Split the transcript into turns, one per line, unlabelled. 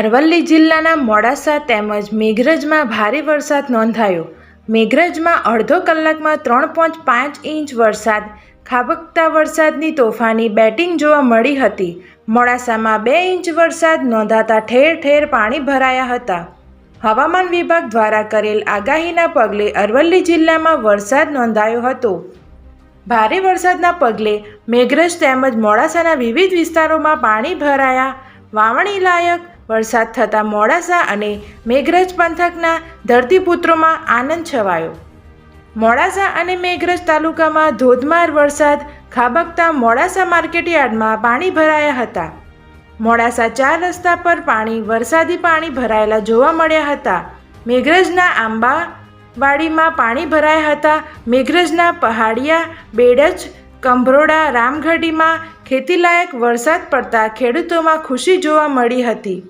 અરવલ્લી જિલ્લાના મોડાસા તેમજ મેઘરજમાં ભારે વરસાદ નોંધાયો. મેઘરજમાં અડધો કલાકમાં ત્રણ પોઈન્ટ પાંચ ઇંચ વરસાદ, ખાબકતા વરસાદની તોફાની બેટિંગ જોવા મળી હતી. મોડાસામાં બે ઇંચ વરસાદ નોંધાતા ઠેર ઠેર પાણી ભરાયા હતા. હવામાન વિભાગ દ્વારા કરેલ આગાહીના પગલે અરવલ્લી જિલ્લામાં વરસાદ નોંધાયો હતો. ભારે વરસાદના પગલે મેઘરજ તેમજ મોડાસાના વિવિધ વિસ્તારોમાં પાણી ભરાયા. વાવણી લાયક વરસાદ થતાં મોડાસા અને મેઘરજ પંથકના ધરતીપુત્રોમાં આનંદ છવાયો. મોડાસા અને મેઘરજ તાલુકામાં ધોધમાર વરસાદ ખાબકતા મોડાસા માર્કેટયાર્ડમાં પાણી ભરાયા હતા. મોડાસા ચાર રસ્તા પર પાણી, વરસાદી પાણી ભરાયેલા જોવા મળ્યા હતા. મેઘરજના આંબાવાડીમાં પાણી ભરાયા હતા. મેઘરજના પહાડિયા, બેડજ, કંભરોડા, રામઘડીમાં ખેતીલાયક વરસાદ પડતા ખેડૂતોમાં ખુશી જોવા મળી હતી.